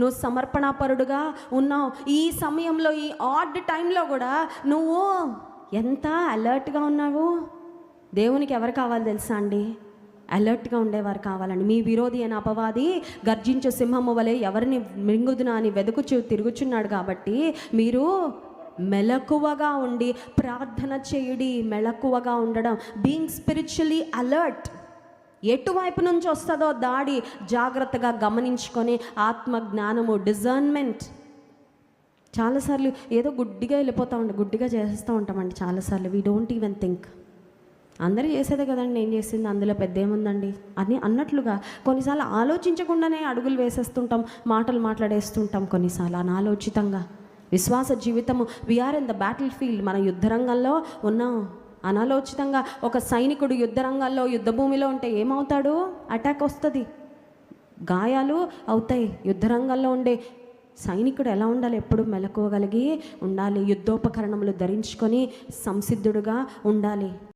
నువ్వు సమర్పణాపరుడుగా ఉన్నావు. ఈ సమయంలో ఈ ఆడ్ టైంలో కూడా నువ్వు ఎంత అలర్ట్గా ఉన్నావు? దేవునికి ఎవరు కావాలి తెలుసా అండి? అలర్ట్గా ఉండేవారు కావాలండి. మీ విరోధి అయిన అపవాది గర్జించే సింహము వలె ఎవరిని మృంగుదునా అని వెదుకుచు తిరుగుచున్నాడు కాబట్టి మీరు మెలకువగా ఉండి ప్రార్థన చేయుడి మెలకువగా ఉండడం. బీయింగ్ స్పిరిచువలీ అలర్ట్ ఎటువైపు నుంచి వస్తుందో దాడి జాగ్రత్తగా గమనించుకొని ఆత్మ జ్ఞానము డిజర్న్మెంట్ చాలాసార్లు ఏదో గుడ్డిగా వెళ్ళిపోతూ ఉంటాం గుడ్డిగా చేస్తూ ఉంటామండి చాలాసార్లు. వీ డోంట్ ఈవెన్ థింక్ అందరూ చేసేదే కదండి నేను చేసింది అందులో పెద్ద ఏముందండి? అని అన్నట్లుగా కొన్నిసార్లు ఆలోచించకుండానే అడుగులు వేసేస్తుంటాం మాటలు మాట్లాడేస్తుంటాం కొన్నిసార్లు అనాలోచితంగా. విశ్వాస జీవితము we are in the battle field మన యుద్ధరంగంలో ఉన్నాం. అనాలోచితంగా ఒక సైనికుడు యుద్ధరంగాల్లో యుద్ధభూమిలో ఉంటే ఏమవుతాడు? అటాక్ వస్తుంది. గాయాలు అవుతాయి. యుద్ధరంగంలో ఉండే సైనికుడు ఎలా ఉండాలి? ఎప్పుడు మెలకువగలిగి ఉండాలి? యుద్ధోపకరణములు ధరించుకొని సంసిద్ధుడుగా ఉండాలి.